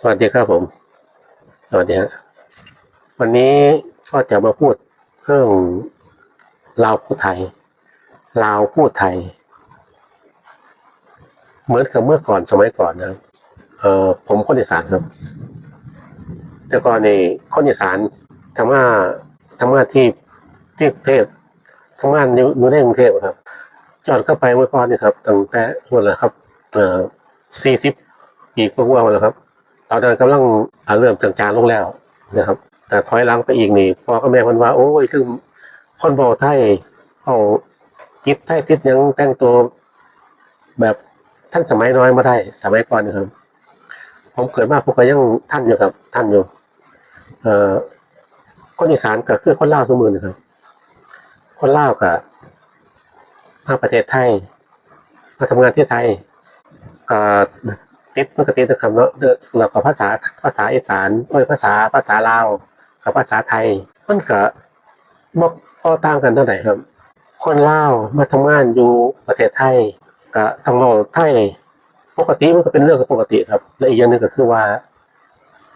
สวัสดีครับผม สวัสดีฮะวันนี้ก็จะมาพูดเรื่องลาวพูดไทยลาวพูดไทย เหมือนกับเมื่อก่อนสมัยก่อนนะเออผมคนอีสานครับ แต่ก่อนนี่คนอีสานทำงานทำงานที่ที่กรุงเทพทำงานอยู่ในกรุงเทพครับ จอดเข้าไปเมื่อก่อนนี่ครับตั้งแต่วันละครับ เอ่อสี่สิบ ปีกว่าๆแล้วครับตอนนั้นกำลังอ่าเริ่มจางๆลงแล้วนะครับ แต่ถอยหลังไปอีกนี่พ่อกับแม่คนว่า โอ้ยคือคนบอกไทยเขาคิดไทยติดยังแต่งตัวแบบท่านสมัยน้อยมาได้สมัยก่อนนะครับ ผมเกิดมาพวกก็ยังท่านอยู่ครับ ท่านอยู่ เอ่อคนอีสานก็คือคนลาวสมือนะครับ คนลาวกับมาประเทศไทย มาทำงานที่ไทยก็ ติดมันก็ติดนะครับเนาะเด้อแล้วก็ภาษาภาษาอีสานเอ้ยภาษาภาษาลาวกับภาษาไทย มันก็บ่บ่ต่างกันเท่าไหร่ครับ คนลาวมาทำงานอยู่ประเทศไทยก็ต้องเว้าไทยปกติมันก็เป็นเรื่องปกติครับ และอีกอย่างหนึ่งก็คือว่า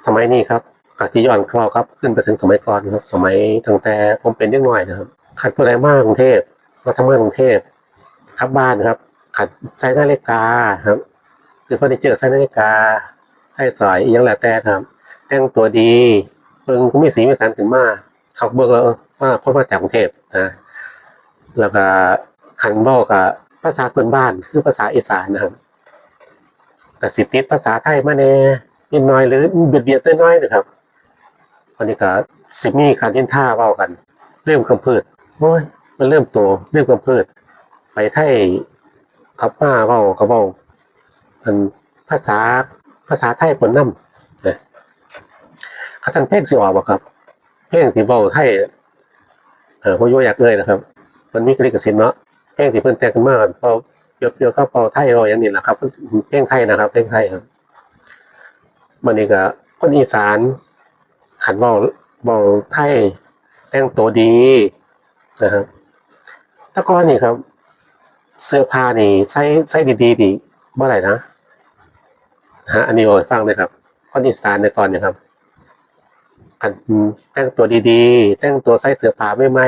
สมัยนี้ครับกที่ย้อนเข้าครับขึ้นไปถึงสมัยก่อนครับสมัยตั้งแต่ผมเป็นเด็กน้อยนะครับขัดผู้ใดมากกรุงเทพมาทำงานกรุงเทพขับบ้านครับขัดใส่นาฬิกาครับ คือเฟอร์นิเจอร์ใส่นาฬิกาใส่สอยอหยังแหล้วแต่ครับ แต่งตัวดีเบิ่งก็มีสีมีสันขึ้นมาเขาเบิ่งแล้วว่าคนมาจากกรุงเทพนะแล้วก็ขันบอกกับภาษาพื้นบ้านคือภาษาอีสานนะครับแต่สิติดภาษาไทยมาแน่นิดน่อยหรือเบียดเบียดน้อยๆนะครับวันนี้ก็สิมีการยินท่าเว้ากัน เริ่มกำพิดโอ้ยมันเริ่มโตเริ่มกำพิดไปไทยขับมาเว้าก็เว้า มันภาษาภาษาไทยผลนำนะกสันเพลงสิออกบ่ครับ เพลงที่เว้าไทยเออบ่โยอยากเลยนะครับ มันมีกลิขสิทธิ์เนาะเพลงที่เพิ่นแต่งขึ้นมาเพราะเยวเกี่ยวกับเป่าไทยเอาอย่างนี้แหละครับเพลงไทยนะครับเพลงไทยครับมันนี่ก็คนอีสานขันเบาเบาไทยแต่งตัวดีนะครับถ้าก้อนนี่ครับ เสื้อผ้านี่ใส่ใส่ดีๆดีเมื่อไหร่นะ ฮะอันนี้โอ้ยฟังเลยครับคนอีสานในก่อนเนี่ยครับขันแต่งตัวดีๆ แต่งตัวใส่เสื้อผ้าไม่ไม่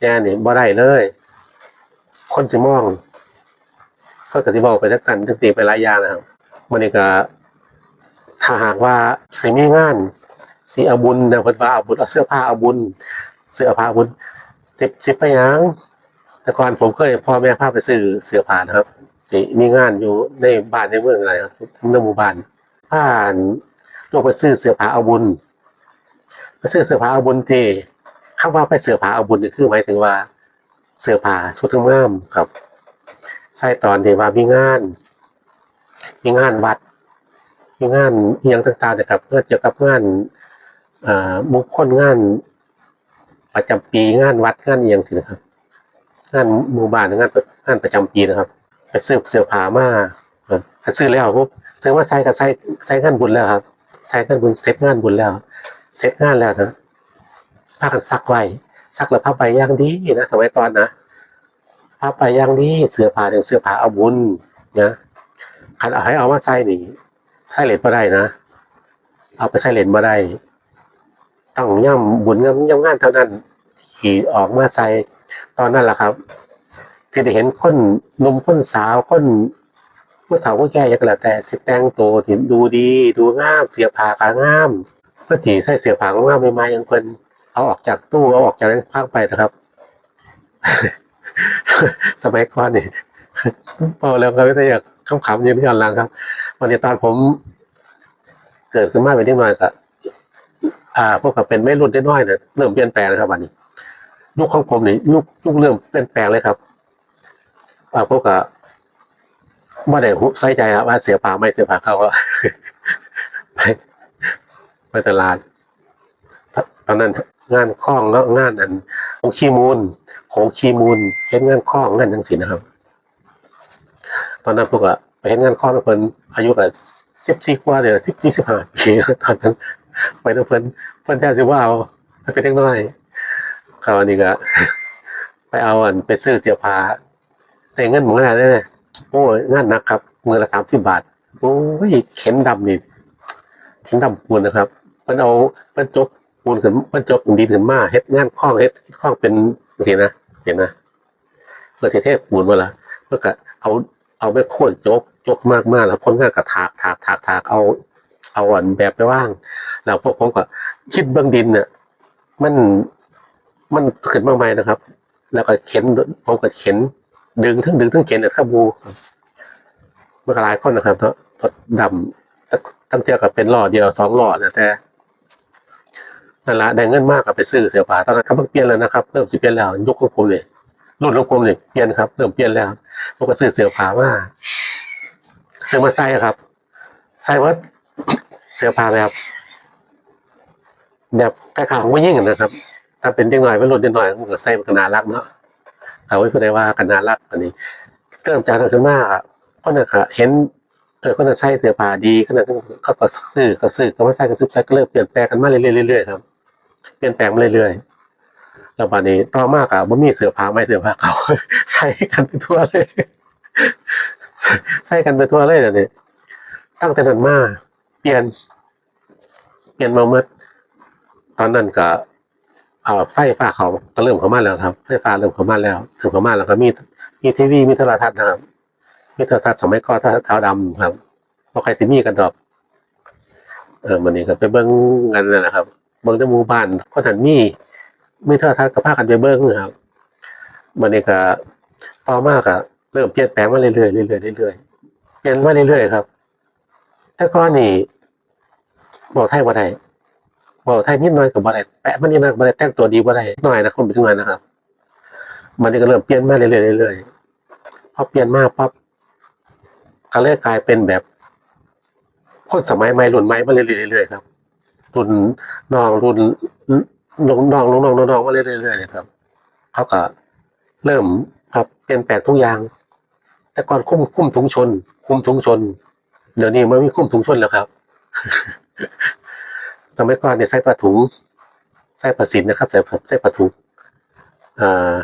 เนี่ยนี่บ่ได้เลย คนสิมองก็กติบอกไปทักกันทักตีไปหลายอย่างนะครับมันนี่ก็ถ้าหากว่าสิมีงานสิเอาบุญนะเพิ่นว่าอาบุญเอาเสื้อผ้าอาบุญ เสื้อผ้าอบุญสิบสิบไปยังแต่ก่อนผมเคยพ่อแม่พาไปซื้อเสื้อผ้านะครับ สิมีงานอยู่ในบ้านในเมืองอะไรครับในหมู่บ้านผ่านลงไปซื้อเสื้อผ้าอาบุญไปซื้อเสื้อผ้าอาบุญที่คำว่าไปเสื้อผ้าอาบุญนี่คือหมายถึงว่า เสื้อผ้าชุดงามครับใช่ตอนที่ว่ามีงาน มีงานวัด มีงานอย่างต่างๆนะครับเพื่อเกี่ยวกับงานอ่าบุคคลงาน ประจำปีงานวัดงานอย่างสินะครับงานหมู่บ้านงานงานประจำปีนะครับ ไปซื้อเสื้อผ้ามาเออถ้าซื้อแล้วปุ๊บซื้อว่าใส่กับใส่ใส่งานบุญแล้วครับใส่งานบุญเสร็จงานบุญแล้ว เสร็จงานแล้วนะผ้ากันซักไว้ซักแล้วผ้าใบย่างดีนะสมัยก่อนนะผ้าไปย่างนี้เสื้อผ้าเดี๋ยวเสื้อผ้าเอาบุญนะคันเอาให้เอามาใส่นี่ใส่เหรียญมาได้นะเอาไปใส่เหรียญมาได้ต้องย่ำบุญย่ำย่ำงานเท่านั้นที่ออกมาใส่ตอนนั้นแหละครับ ที่ได้เห็นคนนมคนสาวคนผู้เฒ่าผู้แก่ยังก็แล้วแต่สิแต่งตัวที่ดูดี ดูงามเสื้อผ้ากางามเพื่อสีใส่เสื้อผ้างามใหม่ๆอย่างเพิ่นเอาออกจากตู้เอาออกจากพักไปนะครับ สมัยก่อนนี่พอแล้วก็ไม่ได้อยากขำๆอยืนย้อนหลังครับวันนี้ตอนผม เกิดขึ้นมาเป็นเด็กน้อยก็อ่าพวกกับเป็นไม่รุ่นได้น้อยเนี่ยเริ่มเปลี่ยนแปลงนะครับวันนี้ลูกของผมนี่ลูกลูกเริ่มเปลี่ยนแปลงเลยครับ อ่าพวกกับไม่ได้หุบใส่ใจครับว่าเสียผ่าไม่เสียผ่าเขาก็ไปไปตลาดตอนนั้นงานคล้องแล้วงานอันของขี้มูลของชีมูลเห็นงานข้องงานจังสินะครับ ตอนนั้นพวกอะไปเห็นงานข้องแล้วเพิ่นอายุกับสิบสี่กว่าเดี๋ยวสิบสี่สิบห้าปีตอนนั้นไปแล้วเพิ่นเพิ่นแทบจะว่าเอาเป็นเล็กน้อยคราวนี้ก็ไปเอาอันไปซื้อเสียผ้า แต่เงินหมดแล้วเนี่ยโอ้ยงานหนักครับเมือละสามสิบบาท โอ้ยเข็นดำนี่เข็นดำปูนนะครับ มันเอามันจบปูนขึ้นมันจบดินขึ้นมาเฮ็ดงานคล้องเฮ็ดคล้องเป็นสินนะเห็นนะเพื่อเทพปูนมาละเพื่อก็เอาเอาไปโค่นจบจบมากมากๆแล้วคนงานก็ถากถากถากถากเอาเอาอันแบบไปว่าง แล้วพวกผมก็คิดเบื้องดินเนี่ยมันมันขึ้นมาใหม่นะครับ แล้วก็เข็นผมก็เข็น ดึงทั้งดึงทั้งเข็นเนี่ยข้าบูเมันก็หลายคนนะครับเนดำตั้งเที่ยวกับเป็นหล่อเดียวสองหล่อนะแต่นั่นละได้เงินมากกับไปซื้อเสื้อผ้าตอนนั้นเขาเพิ่งเปลี่ยนแล้วนะครับเริ่มจะเปลี่ยนแล้วยุคของผมเลยรุ่นของผมเลยเปลี่ยนครับเริ่มเปลี่ยนแล้วผมก็ซื้อเสื้อผ้ามาซื้อมาใส่ครับใส่ว่าเสื้อผ้าแบบแบบกระขาของผู้หญิงนะครับ ถ้าเป็นเด็กหน่อยเป็นรุ่นเด็กหน่อยมันก็ใส่มันก็น่ารักเนาะ เอาไว้ก็ได้ว่ากันนารักอันนี้เริ่มจากนั้นขึ้นมาอะคนนั้นก็เห็นเออคนนั้นใส่เสื้อผ้าดีคนนั้นเขาก็ซื้อก็ซื้อก็มาใส่ก็ซื้อใส่ก็เริ่มเปลี่ยนแปลงกันมาเรื่อยๆเรื่อยครับ เปลี่ยนแปลงมาเรื่อยๆแล้วบัดนี้ต่อมาก็บ่มีเสื้อผ้าไม่เสื้อผ้าเขาใส่กันไปทั่วเลยใส่กันไปทั่วเลยเดี๋ยวนี้ตั้งแต่นั้นมาเปลี่ยน เปลี่ยนมาเมื่อตอนนั้นก็ เอ่อไฟฟ้าเขาก็เริ่มเข้ามาแล้วครับ ไฟฟ้าเริ่มเข้ามาแล้วเริ่มเข้ามาแล้วก็มีมีทีวีมีโทรทัศน์นะครับมีโทรทัศน์สมัยก่อนโทรทัศน์ขาวดำครับพอใครสิมีกันดอก เออมันนี่ก็ไปเบิ้งกันนะครับ เบิ้งในหมู่บ้านคนหันมีมีโทรทัศน์ก็พากันไปเบิ้งครับมันนี่ก็ต่อมาก็เริ่มเปลี่ยนแปลงมาเรื่อยๆเรื่อยๆเรื่อยๆเปลี่ยนมาเรื่อยๆครับแต่ก่อนนี่บอกไทยว่าได้ บอกไทยนิดหน่อยกับบ่ไดแปะมันนี่นะบ่ไดแต่งตัวดีบ่ไดหน่อยนะคนเป็นหน่อยนะครับ มันนี่ก็เริ่มเปลี่ยนมาเรื่อยๆเรื่อยๆพอเปลี่ยนมาปั๊บก็เลยกลายเป็นแบบคนสมัยใหม่รุ่นใหม่มาเรื่อยๆเรื่อยๆครับรุ่นน้องรุ่นน้องน้องน้องน้องน้องมาเรื่อยๆเรื่อยๆเลยครับเขาก็เริ่มครับเปลี่ยนแปลงทุกอย่าง แต่ก่อนคุ้มคุ้มถุงชน คุ้มถุงชน เดี๋ยวนี้ไมันไม่คุ้มถุงชนแล้วครับ สมัยก่อนเนี่ยใส่ผ้าถุงใส่ผ้าสินนะครับใส่ผ้าใส่ผ้าถุงอ่า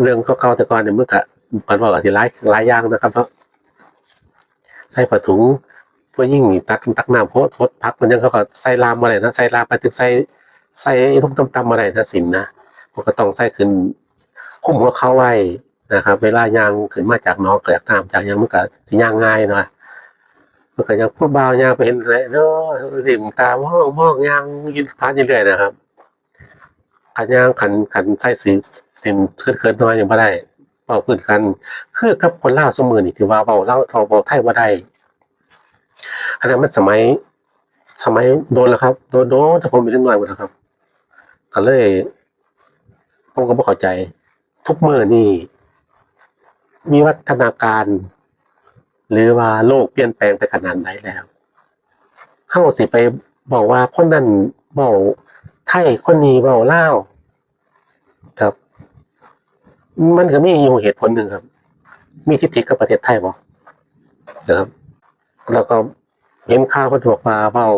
เรื่องก็เก่าแต่ก่อนเนี่ยเมื่อกะมันบอกอธิร้ายหลายย่างนะครับเนาะใส่ผ้าถุงเพื่อยิ่งตักตักน้ำโพดโพดพักมันยังเขาก็ใส่ลามอะไรนะใส่ลามไปถึงใส่ใส่ทุ่มตำตำอะไรนะสินนะผมก็ต้องใส่ขึ้นคุ้มหัวเข้าไว้นะครับ เวลายางขึ้นมาจากน้องเกิดน้ำจากยางเมันก็สิย่างง่ายหน่อย มันก็ยังพูดเบายางไปเห็นเลยเนาะริมตามห้องมองยางยืนพานเรื่อยๆนะครับขันยางขันขันใส่สินสินเคลื่อนเคลื่อนน้อยยังไม่ได้เบาพื้นกัน คือกับคนเล่าสมือนี่ถือว่าเบาเล่าทอเบาไทยว่าได้อันนั้นมันสมัย สมัยโดนแล้วครับ โดนโดนแต่ผมมีนิดหน่อยหมดแล้วครับก็เลยผมก็ไม่เข้าใจ ทุกมือนี่มีวัฒนาการ หรือว่าโลกเปลี่ยนแปลงไปขนาดไหนแล้วเฮาสิไปบอกว่าคนนั้นเบาไทยคนนี้เบาเล่าครับ มันก็มีอยู่เหตุผลหนึ่งครับ มีทิฏฐิกับประเทศไทยบ่นะครับแล้วก็เห็นข่าวคนบอกว่าเบา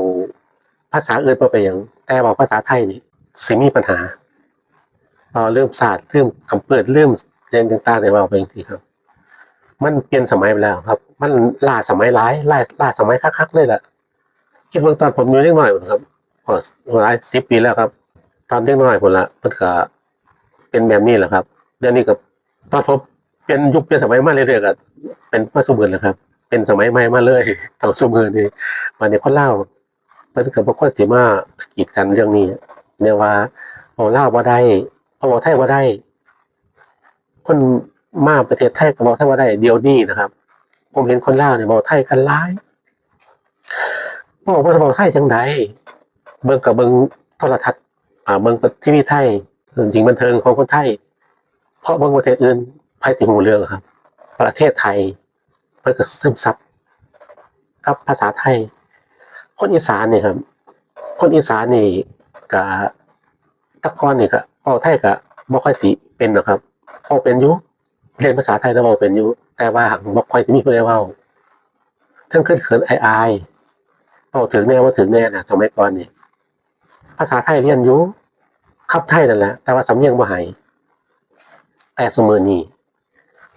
ภาษาอื่นไปอย่างแต่เบาภาษาไทยนี่สิมีปัญหาเริ่มศาสตร์เริ่มคำเปิดเริ่มเรียนต่างๆในเบาไปจริงๆครับ มันเปลี่ยนสมัยไปแล้วครับ มันล่าสมัยหลายล่าล่าสมัยคักๆเลยแหละคิดว่าตอนผมอยู่เล็กน้อยผมครับพอหลายสิบปีแล้วครับ ตอนเล็กน้อยผมละมันก็เป็นแบบนี้แหละครับ เดี๋ยวนี้กับตอนผมเป็นยุคเป็นสมัยมาเรื่อยๆก็เป็นมาสมือแล้วครับ เป็นสมัยใหม่มาเลยต่อสมือนี่วันนี้คนเล่าเพิ่นกับพวกคนสีมากีดกันเรื่องนี้เนี่ยว่าเอาเล่าว่าได้เอาไทยว่าได้ คนมาประเทศไทยก็บอกไทยว่าได้เดียวนี้นะครับ ผมเห็นคนลาวเนี่ยบอกไทยกันร้ายบอกว่าจะบอกไทยจังไดเบิ่งกับเบิ่งโทรทัศน์อ่าเบิ่งทีวีไทยจริงบันเทิงของคนไทย เพราะเบิ่งประเทศอื่นไพ่ติหูเรื่องครับ ประเทศไทยเพิ่งก็ซึมซับกับภาษาไทย คนอีสานเนี่ยครับ คนอีสานนี่กับตะกอนนี่ก็เอาไทยก็บ่ค่อยสิเป็นนะครับเอเป็นยุค เรียนภาษาไทยแล้วเว้าเป็นอยู่ แต่ว่าบอกคอยจะมีผู้ใดเว้าทั้งขึ้นเขินไออายเอาถึงแน่ว่าถึงแน่นะสมัยก่อนนี่ภาษาไทยเรียนอยู่ขับไทยนั่นแหละ แต่ว่าสำเนียงบ่หายแต่สมอนี่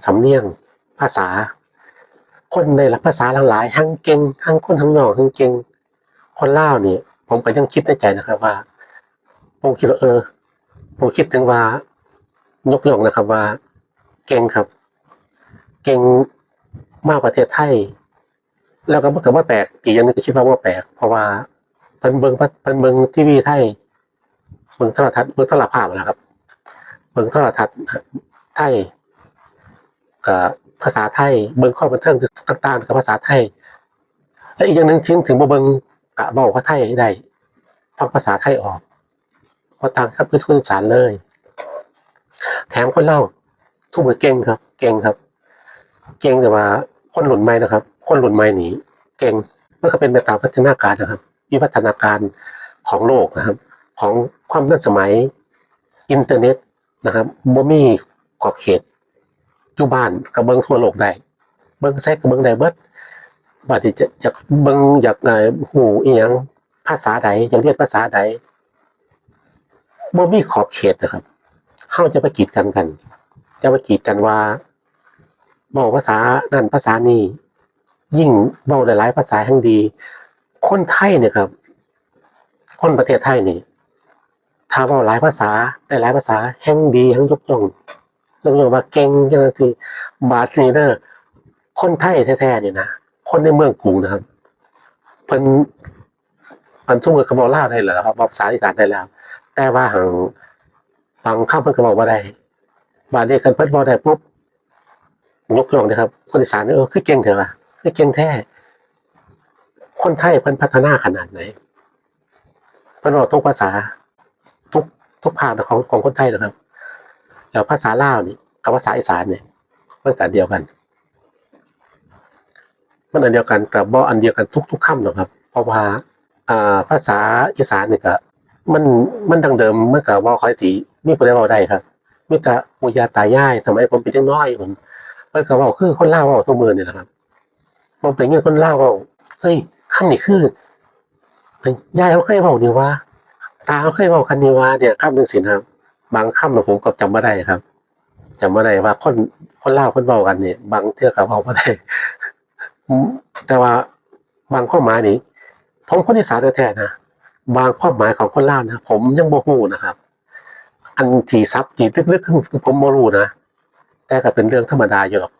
สำเนียงภาษา คนในหลักภาษาหลายๆทั้งเก่งทั้งคนทั้งนอกทั้งเก่งคนเล่านี่ผมก็ยังคิดในใจนะครับ ว่าผมคิดว่าเออผมคิดถึงว่ายกย่องนะครับว่า เก่งครับ เก่งมากประเทศไทย แล้วก็บ่เกิดว่าแปลกอีกอย่างหนึงก็คิดว่าว่าแปลกเพราะว่าเพินเบิงเพินเบิงทีวีไทยเบิงโทรทัศน์เบิงโทรภาพนะครับเบิงโทรทัศน์ไทยกับภาษาไทย เบิงข้อบันเทิงต่างๆกับภาษาไทย และอีกอย่างหนึ่งถึงถึงบ่เบิงกะเว้าภาษาไทยได้ฟังภาษาไทยออกเพราะต่างครับคือทุนสารเลย แถมคนเล่า ทุกมือเก่งครับ เก่งครับ เก่งแต่ว่าคนหลุนใหม่นะครับ คนหลุนใหม่หนีเก่งมันก็เป็นไปตามพัฒนาการนะครับ วิวัฒนาการของโลกนะครับ ของความทันสมัยอินเทอร์เน็ตนะครับบ่มีขอบเขตอยู่บ้านกับเบิ้งทั่วโลกได้เบิ้งแซกกับเบิ้งไดเบิร์ดบัดนี้จะจะเบิ้งอยากได้หูอีหยังภาษาใดอยากเรียนภาษาใดบ่มีขอบเขตนะครับเฮาจะไปกีดกันกัน จะไปกีดกันว่าเบอกภาษานั่นภาษานี้ยิ่งเบาหลาย ๆ ภาษาทั้งดี คนไทยเนี่ยครับ คนประเทศไทยนี่ถ้าเว่าหลายภาษาได้หลายภาษาแห่งดีแห่งยกย่องยกย่องว่าเก่งจังซี่บาดนี้เด้อคนไทยแท้ๆเนี่ยนะคนในเมืองกรุงนะครับเพิ่นมันทุ่มกับกระบอกล่าได้แล้วครับภาษาอีสานได้แล้ว แต่ว่าหังบางคำเพิ่นก็บอกว่าได้ บาดนี้กันเพิ่นบอกได้ปุ๊บยกย่องนะครับ คนอีสานนี่เออคือเก่งเถอะว่ะคือเก่งแท้ คนไทยเพิ่นพัฒนาขนาดไหนเพิ่นบอกทุกภาษา ทุกทุกภาคของของคนไทยนะครับแล้วภาษาลาวนี่กับภาษาอีสานเนี่ยมันก็อันเดียวกันมันอันเดียวกันกับบ่อันเดียวกันทุกทุกคำหรอกครับ เพราะว่าอ่าภาษาอีสานเนี่ก็มันมันดังเดิมเมื่อกับว่าคอยสีมีคนได้เว้าได้ครับ มีแต่ปุยาตายายสมัยผมเป็นเด็กน้อยผมเพิ่นก็เว้าคือคนเล่าวเว้าทุกมื้อนี่แหละครับผมเป็นเงี้ยคนเล่าวเว้าเฮ้ยคำนี้คือยายเขาเคยเว้านี่ว่าตาเขาเคยบอกคันนีว่าเนี่ยคำหนึ่งสินะครับบางคำเนี่ยผมก็จำไม่ได้ครับจำไม่ได้ว่าคนคนเล่าคนเบากันเนี่ยบางเทื่อกับเบาไม่ได้แต่ว่าบางข้อหมายนี่ผมคนอีสาแท้ๆนะบางความหมายของคนเล่านะผมยังโมโหนะครับ อันที่ซับจีลึกๆผมโมรู้นะแต่ก็เป็นเรื่องธรรมดาอยู่หรอก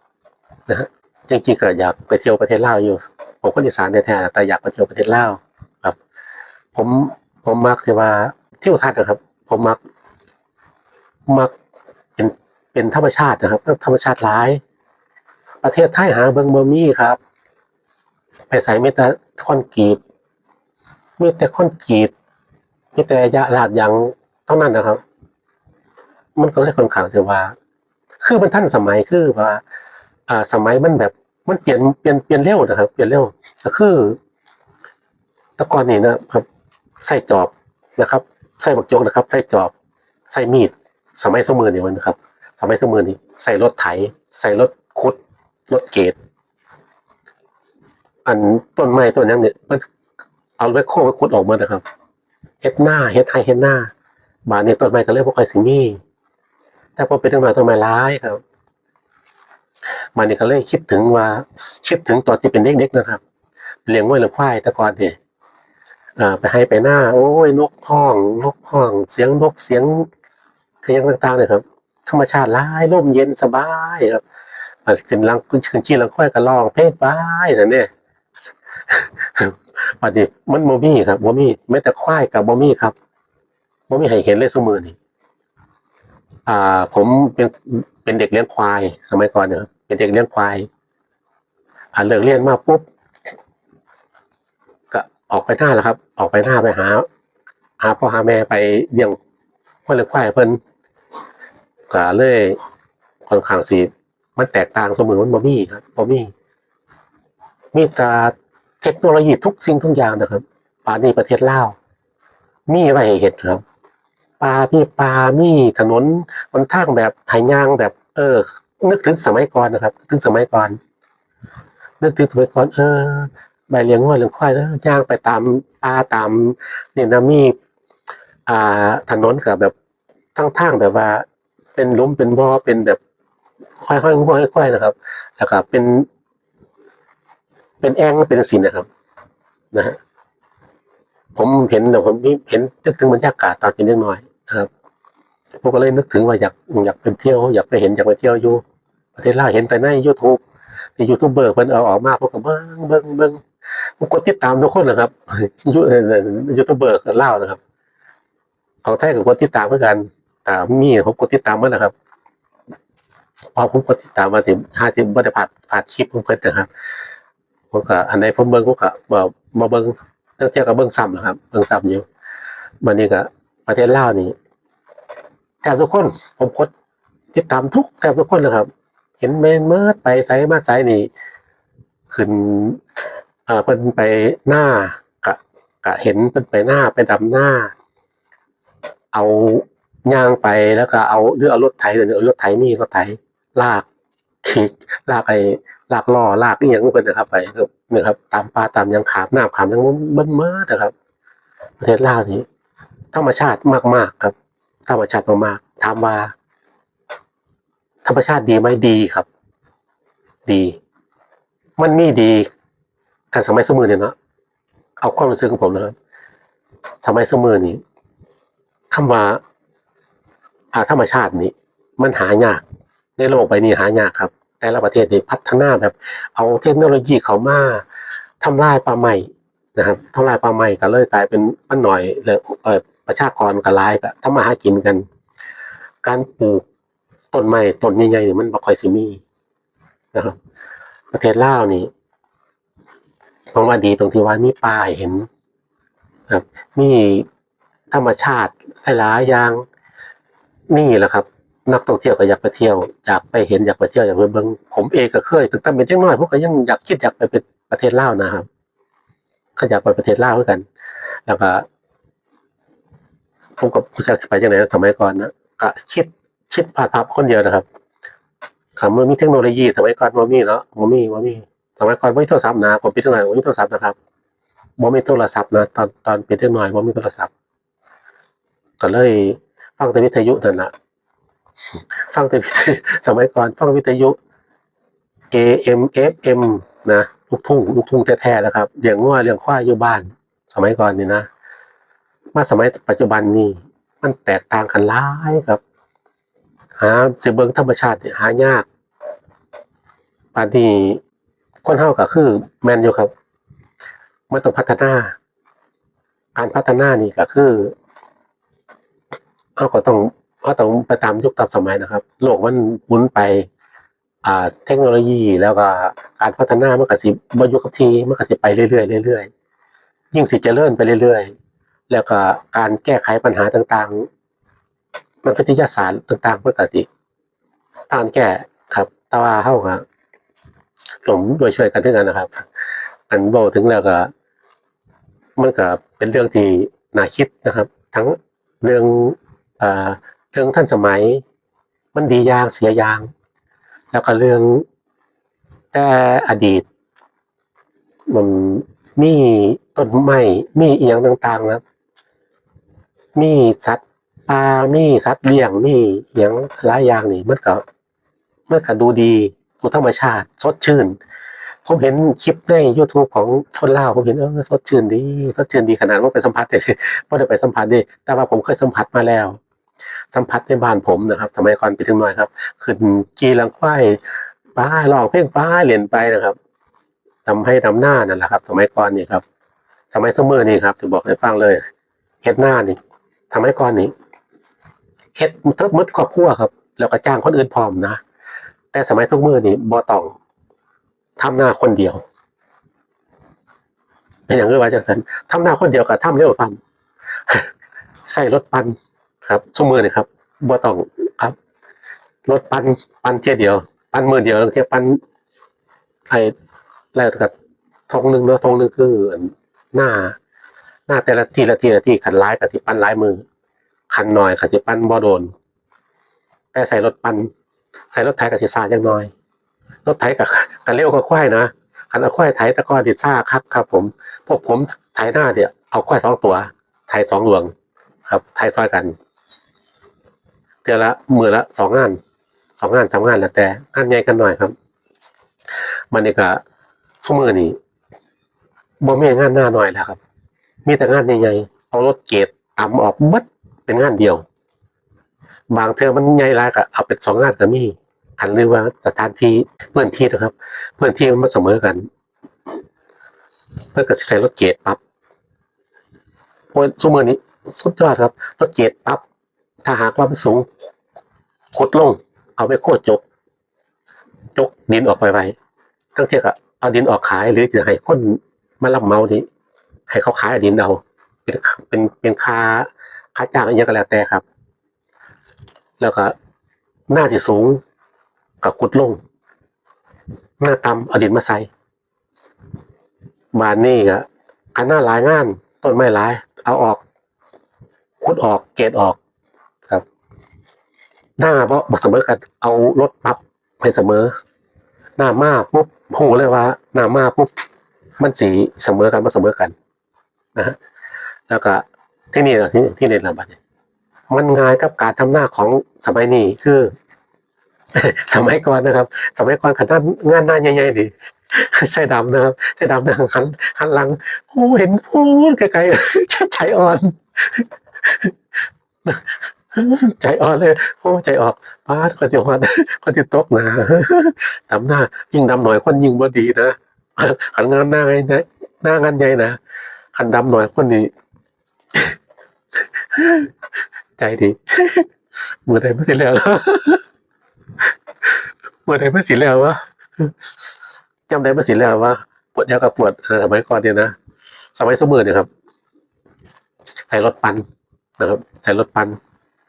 นะฮะจริงๆก็อยากไปเที่ยวประเทศลาวอยู่ ผมคนอีสานแท้ๆแต่อยากไปเที่ยวประเทศลาวครับ ผมผมมักที่ว่าเที่ยวทัศน์นะครับ ผมมัก มักเป็นเป็นธรรมชาตินะครับธรรมชาติหลาย ประเทศไทยหาเบิงเบอร์มี่ครับไปใส่เมแต่คอนกรีตมีแต่คอนกรีตมีแต่ยาลาดยางเท่านั้นนะครับ มันก็เลยค่อนข้างที่ว่า คือมันท่านสมัยคือว่า อ่า สมัยมันแบบ มันเปลี่ยนเปลี่ยนเปลี่ยนเร็วนะครับ เปลี่ยนเร็วก็คือแตะกอนนี่นะครับใส่จอบนะครับใส่บักจกนะครับใส่จอบใส่มีด สมัยสมือนี่มันนะครับ สมัยสมือนี่ใส่รถไถ ใส่รถขุดรถเกตอันต้นไม้ต้นนั้นเนี่ยมันเอาไว้โค้งไว้ขุดออกมานะครับเฮ็ดหน้าเฮ็ดไฮเฮ็ดหน้าบานนี้ต้นไม้ก็เลยบ่ค่อยสิมี แต่พอเป็นต้นไม้ต้นไม้ร้ายครับบานนี้ก็เลยคิดถึงว่าคิดถึงตอนที่เป็นเด็กๆนะครับเลี้ยงไว้หรือควายแต่ก่อนเนี่ยอ่าไปให้ไปหน้า โอ้ยนกห้องนกห้อง เสียงนกเสียงเสียงต่างๆเนี่ยครับ ธรรมชาติร้ายร่มเย็นสบายครับมันขึ้นลังขึ้นชี้ลังค่อยก็ร้องเพลงบายนั่เนี่ยปัดนี้มันโมมี่ครับโมมี่แม้แต่ควายกับโมมี่ครับโมมี่ให้เห็นเลยสมือนี่ อ่า ผมเป็นเป็นเด็กเลี้ยงควาย สมัยก่อนเนี่ยเป็นเด็กเลี้ยงควาย อ่าเลิกเรียนมาปุ๊บก็ออกไปหน้าแล้วครับ ออกไปหน้าไปหาหาพ่อหาแม่ไปเลี้ยงพ่อเลยควายเพิ่นก็เลยค่อนข้างสีมันแตกต่างเสมอมันบ่มีครับบ่มีมีแต่เทคโนโลยีทุกสิ่งทุกอย่างนะครับป่านนี้ประเทศลาวมีไว้ให้เห็นครับ ปลามีปลามีถนนบนทางแบบหายางแบบ เออ นึกถึงสมัยก่อนนะครับนึกถึงสมัยก่อน นึกถึงสมัยก่อน เออใบเลี้ยงวัวเลี้ยงควายแล้วย่างไปตามป่าตามเนี่ยนะมีอ่าถนนกับแบบทั้งทางแบบว่า เป็นลุมเป็นบ่อเป็นแบบค่อยๆค่อยๆค่อยๆนะครับแล้วก็เป็น เป็นแองเป็นสินนะครับ นะฮะผมเห็นแต่ผมเห็นนึกถึงบรรยากาศตอนเป็นเล็กน้อย ครับผมก็เลยนึกถึงว่าอยากอยากไปเที่ยว อยากไปเห็นอยากไปเที่ยวอยู่ประเทศลาวเห็นแต่ในยูทูบที่ยูทูบเบอร์เพิ่นเอาออกมาผมก็เบิ่งเบิ่งเบิ่งผมกดติดตามทุกคนนะครับยูยูทูบเบอร์เล่านะครับของไทยกับกดติดตามเหมือนกันแต่มีผมกดติดตามมื่อนะครับพอผมกดติดตามมาถึงห้าสิบบัตรผ่านผ่านคลิปผมเพิ่นนะครับผมก็อันไหนผมเบิ่งผมก็มาเบิ่งตั้งเที่ยวกับเบิ่งซ้ำนะครับ เบิ่งซ้ำอยู่วันนี้ก็ ประเทศลาวนี่แทบทุกคนผมกดติดตามทุกแทบทุกคนนะครับ เห็นเมนเมิดไปไซมาไซนี่ขึ้นเอ่อเพิ่นไปหน้ากะกะเห็นเพิ่นไปหน้าไปดำหน้า เอาย่างไปแล้วก็เอาหรือเอารถไถหรือเอารถไถมีรถไถลากขีดลากไปลากล้อลากนี่อย่างเป็นนะครับไปเนี่ยครับ ตามป่าตามยังขามหน้าขามยังเบิ้ลเมื่อนะครับ ประเทศลาวนี้ ธรรมชาติมากๆครับ ธรรมชาติมากๆถามว่า ธรรมชาติดีไหมดีครับ ดี มันมีดีการสมัยสมือเนี่ยเนาะเอาความรู้สึกของผมนะครับสมัยสมือนี้คำว่าอาธรรมชาตินี้ มันหายาก ในโลกใบนี้หายากครับ แต่ละประเทศนี่พัฒนาแบบ เอาเทคโนโลยีเขามาทำลายป่าไม้นะครับทำลายป่าไม้ก็เลยกลายเป็นมันหน่อยเลยเออ ประชากรก็ร้ายก็ทำมาหากินกัน การปลูกต้นไม้ต้นใหญ่ๆนี่มันบ่ค่อยสิมีนะครับ ประเทศลาวนี่ผมว่าดีตรงที่ว่ามีป่าเห็นครับมีธรรมชาติหลายอย่างนี่แหละครับ นักท่องเที่ยวก็อยากไปเที่ยวอยากไปเห็นอยากไปเที่ยวอยากไปเบิ่งผมเองก็เคยถึงตั้งเป็นจังน้อยผมก็ยังอยากคิดอยากไปเป็นประเทศลาวนะครับก็อยากไปประเทศลาวเหมือนกัน แล้วก็ ผมกับผู้ชายไปจังไหนสมัยก่อนนะก็คิดคิดผ่าพับคนเดียวนะครับคำว่ามีเทคโนโลยีสมัยก่อนว่ามีเนาะว่ามีว่ามีสมัยก่อนไม่มีโทรศัพท์นะผมเป็นจังไหนว่ามีโทรศัพท์นะครับบ่มีโทรศัพท์นะตอนตอนเป็นจังน้อยบ่มีโทรศัพท์ก็เลยฟังแต่วิทยุนั่นแหละฟังแต่วิทยุสมัยก่อนฟังวิทยุ AM FM นะลูกทุ่งลูกทุ่งแท้ๆนะครับเลี้ยงงัวเลี้ยงควายอยู่บ้าน สมัยก่อนนี่นะ มาสมัยปัจจุบันนี่มันแตกต่างกันหลายครับ หาจะเบิงธรรมชาติเนี่ยหายากปานที่คนเฮาก็คือ แมนอยู่ครับมันต้องพัฒนา การพัฒนานี่ก็คือเขาก็ต้องเขาต้องไปตามยุคตามสมัยนะครับ โลกมันหมุนไป อ่า เทคโนโลยีแล้วก็การพัฒนามันก็สิบอยู่กับทีมันก็สิไปเรื่อยๆเรื่อยๆยิ่งสิเจริญไปเรื่อย แล้วก็การแก้ไขปัญหาต่างๆนักวิทยาศาสตร์ต่างๆเพื่อก็สิการแก้ครับต่ว่าเฮาก็ผมโดยช่วยกันด้วยกันนะครับ อันบอกถึงแล้วก็มันก็เป็นเรื่องที่น่าคิดนะครับ ทั้งเรื่องอ่าเรื่องท่านสมัย มันดียางเสียยาง แล้วก็เรื่องแต่อดีตมันมีต้นไม้มีอีหยังต่างๆนะครับ มีสัตว์ป่ามีสัตว์เลี้ยงมีอหยังหลายอย่างนี่มันก็มันก็ดูดีดูธรรมชาติสดชื่น ผมเห็นคลิปใน YouTube ของชนเล่าผมเห็นเออสดชื่นดีสดชื่นดีขนาดว่าไปสัมผัสเลยไม่ได้ไปสัมผัสดิแต่ว่าผมเคยสัมผัสมาแล้วสัมผัสในบ้านผมนะครับ สมัยก่อนไปถึงหน่อยครับ ขึ้นกีลังควายป้าลองเพลงป้าเรียนไปนะครับทำให้ทำหน้านั่นแหละครับ สมัยก่อนนี่ครับ สมัยสมือนี่ครับจะบอกให้ฟังเลยเฮ็ดหน้านี่ สมัยก่อนนี่เฮ็ดทั้งหมดครอบครัวครับ แล้วก็จ้างคนอื่นพร้อมนะแต่สมัยทุกมือนี่บ่ต้องทำหน้าคนเดียวเป็นอย่างเงี้ว่าจังสันทำหน้าคนเดียวกับทำเร็วฟันใส่รถปันครับชั่วมือนี่ครับบ่ต้องครับรถปันปันเที่ยเดียว ปันมือเดียวแล้วเที่ยปันไอ้แล้วกับทงหนึ่งเนาะทงหนึ่งคือหน้า น้าแต่ละที่ละที่ละที่ขันร้ายกับสิปั้นร้ายมือขันหน่อยกับสิปั้นบ่โดน แต่ใส่รถปั้นใส่รถไถกับสิซาจังน้อย รถไถกับกันเร็วกว่าควายนะขันเอาควายไถตะก้อนดิซ่าครับครับ ผมพวกผมไถหน้าเดี๋ยวเอาควายสองตัวไถสองหลวง ครับไถซอยกันเดือนละมือละสองงานสองงานสามงานแล้วแต่งานใหญ่กันหน่อยครับ มันนี่ก็ชั่วมือนี่บ่มีงานหน้าหน่อยแล้วครับ มีแต่งานใหญ่ๆเอารถเกตตำออกมัดเป็นงานเดียว บางเทอมันใหญ่หลายก็เอาเป็นสองงานก็มีอันเรียกว่าสถานที่เพื่อนที่นะครับ เพื่อนที่มันบ่เสมอกัน เพื่อก็ใช้รถเกตปั๊บโอ้ยซุมือนี้สุดยอดครับรถเกตปั๊บถ้าหากว่ามันสูงขุดลง เอาไปโคตรจกจกดินออกไปไว้ทั้งเทียก็เอาดินออกขายหรือจะให้คนมารับเมานี้ ให้เขาขายดินเอาเป็นเป็นเป็นค่าค่าจ้างอะไรก็แล้วแต่ครับ แล้วก็หน้าที่สูงกับกุดลง หน้าต่ำเอาดินมาใส่บานนี่ก็อันหน้าหลายงาน ต้นไม้หลาย เอาออกขุดออกเกตออกครับ หน้าเพราะเสมอกันเอารถปรับให้เสมอ หน้ามาปุ๊บโหเลยว่า หน้ามาปุ๊บมันสีเสมอกันมาเสมอกัน นะฮะแล้วก็ที่นี่เหรอที่ที่เด่นระบาดเนี่ยมันง่ายกับการทำหน้าของสมัยนี้คือ สมัยก่อนนะครับ สมัยก่อนขันหน้างานหน้าใหญ่ๆดิใส่ดำนะครับใส่ดำนะหันหันหลังโอ้เห็นพูดไกลๆใจอ่อนใจอ่อนเลยโอ้ใจออกปาดก็จะวันก็จะตกนะดำหน้า ยิ่งดำหน่อยคนยิ่งบ่ดีนะขันงานหน้าไงนะหน้างานใหญ่นะันดำหน่อยคนนี้ ใจดีเมื่อใดไม่สิแล้วเมื่อใดไม่สิแล้ววะจำได้ไม่สิแล้ววะปวดยากับปวดสมัยก่อนเนี่ยนะสมัยสมือเนี่ยครับ ใส่รถปันนะครับ ใส่รถปัน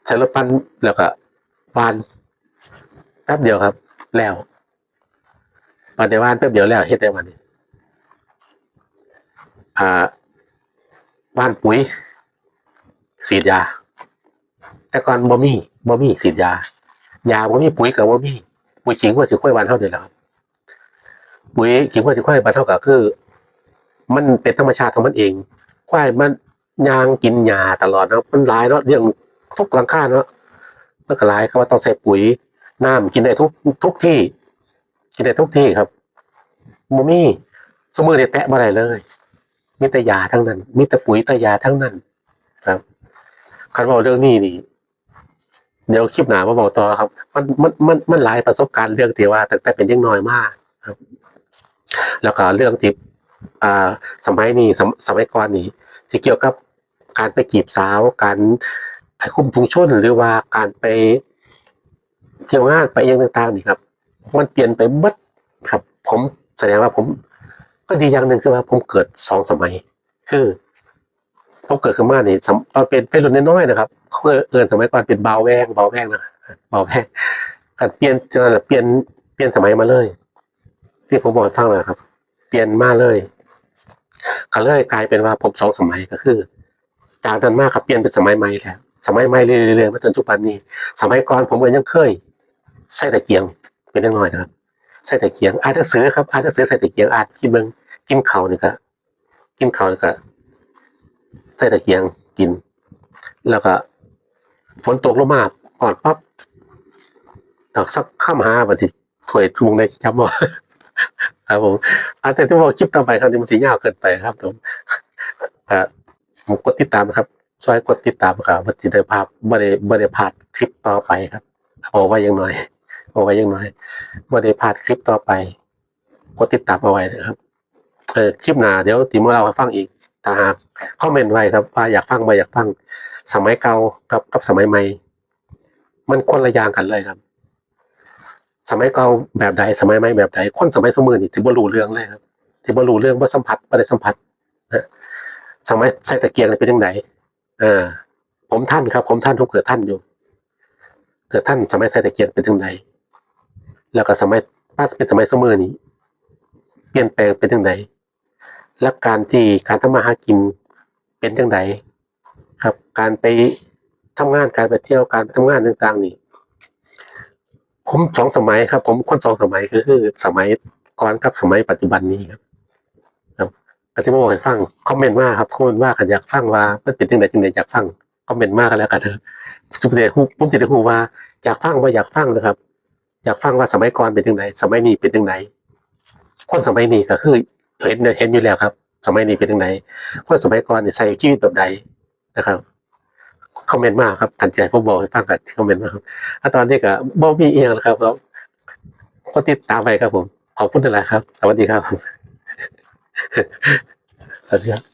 ใช้รถปันแล้วก็วานแป๊บเดียวครับ แล้ววานในวานแป๊บเดียวแล้วเฮ็ดได้วันนี้อ่า วานปุ๋ยฉีดยา แต่ก่อนบ่มีบ่มีฉีดยายาบ่มีปุ๋ยกับบ่มีปุ๋ยขิงว่าสิค่อยวานเท่าเดียวแล้วครับปุ๋ยขิงว่าสิค่อยวานเท่ากับคือ มันเป็นธรรมชาติของมันเองควายมันยางกินหญ้าตลอดนะมันหลายเนาะเรื่องทุกหลังคาเนาะมันก็หลายเขาว่าต้องใส่ปุ๋ยน้ำกินได้ทุกทุกที่ กินได้ทุกที่ครับมมีสมือเนี่ยแตะมาได้เลย มีแต่ยาทั้งนั้นมีแต่ปุ๋ยตยาทั้งนั้น ครับคันบอกเรื่องนี้นี่ เดี๋ยวคลิปหนามาบอกต่อครับ มันมันมันมันหลายประสบการณ์เรื่องที่ว่าแต่แต่เป็นยังน้อยมากครับ แล้วก็เรื่องที่อ่า สมัยนี้สมสมัยก่อนนี้ที่เกี่ยวกับการไปจีบสาวการไปคุมถุงชนหรือว่าการไปเที่ยวงานไปยังต่างๆนี่ครับ มันเปลี่ยนไปเบัดครับ ผมแสดงว่าผม ก็ดีอย่างหนึ่งคือว่าผมเกิดสองสมัย คือผมเกิดขึ้นมาเนี่สมตอนเป็นเป็นรุ่นน้อยๆนะครับเพื่อเอินสมัยก่อนเป็นเบาแวงเบาแวงนะเบาแวงการเปลี่ยนเจอเปลี่ยนเปลี่ยนสมัยมาเลย ที่ผมบอกให้ฟังนะครับ เปลี่ยนมาเลยก็เลยกลายเป็นว่าผมสองสมัยก็คือ จากนั้นมากครับเปลี่ยนเป็นสมัยใหม่แล้วสมัยใหม่เรื่อยๆมาจนทุกวันนี้ สมัยก่อนผมก็ยังเคยใส่ตะเกียงเป็นเล็กน้อยนะครับ ใส่ตะเกียงอ่านหนังสือครับอ่านหนังสือใส่ตะเกียงอ่านกินเบิงกินเขานี่ก็กินเขานี่ก็ใส่ตะเกียงกิน แล้วก็ ฝนตกลงมาก่อนปั๊บดอกสักข้ามหาบัดทีถวยทุงในครับว่าครับผมอาจจะที่บอกคลิปต่อไปครับที่มันสียาเกินไปครับผมอ่าผมกดติดตามครับช่วยกดติดตามครับว่าจะได้ภาพไม่ได้ไม่ได้พลาดคลิปต่อไปครับเอาไว้ยังหน้อย เอาไว้ยังน้อยไม่ได้พลาดคลิปต่อไปกดติดตามเอาไว้นะครับเออคลิปหน้าเดี๋ยวตีมือเราฟังอีกถ้าหากคอมเมนต์ไว้ครับว่าอยากฟังไม่อยากฟังสมัยเก่ากับกับสมัยใหม่ มันคนละอย่างกันเลยครับ สมัยเก่าแบบใดสมัยใหม่แบบใดคนสมัยสมือนี่ถือว่ารู้เรื่องเลยครับถือว่ารู้เรื่องว่าสัมผัสไม่ได้สัมผัสนะสมัยใส่ตะเกียงเป็นยังไงเออผมท่านครับ ผมท่านทุกเกิดท่านอยู่เกิดท่านสมัยใส่ตะเกียงเป็นยังไง แล้วก็สมัยถ้าเป็นสมัยสมอนี้ เปลี่ยนแปลงเป็นยังไงและการที่การทำมาหากินเป็นยังไงครับ การไปทำงานการไปเที่ยวการไปทำงานต่างๆนี่ผมสองสมัยครับ ผมคนสองสมัยคือสมัยก่อนกับสมัยปัจจุบันนี้ครับครับก็จะมาบอกให้ฟังคอมเมนต์มาครับคอมเมนต์ว่ากันอยากฟังว่ามันเป็นจังไดจังไดอยากฟังคอมเมนต์มากกันแล้วกันเถอะสุดท้ายผมผมจะได้รู้ว่าอยากฟังว่าอยากฟังนะครับ อยากฟังว่าสมัยก่อนเป็นจังไดสมัยนี้เป็นจังไดคนสมัยนี้ก็คือเห็นเห็นอยู่แล้วครับ สมัยนี้เป็นยังไงคนสมัยก่อนใส่ชีวิตแบบใดนะครับคอมเมนต์มากครับทันใจผมบอกให้ฟังกับคอมเมนต์มาครับตอนนี้ก็บ่มีเอียงแล้วครับแล้วก็ติดตามไปครับผมขอบคุณหลายครับ สวัสดีครับ สวัสดีครับ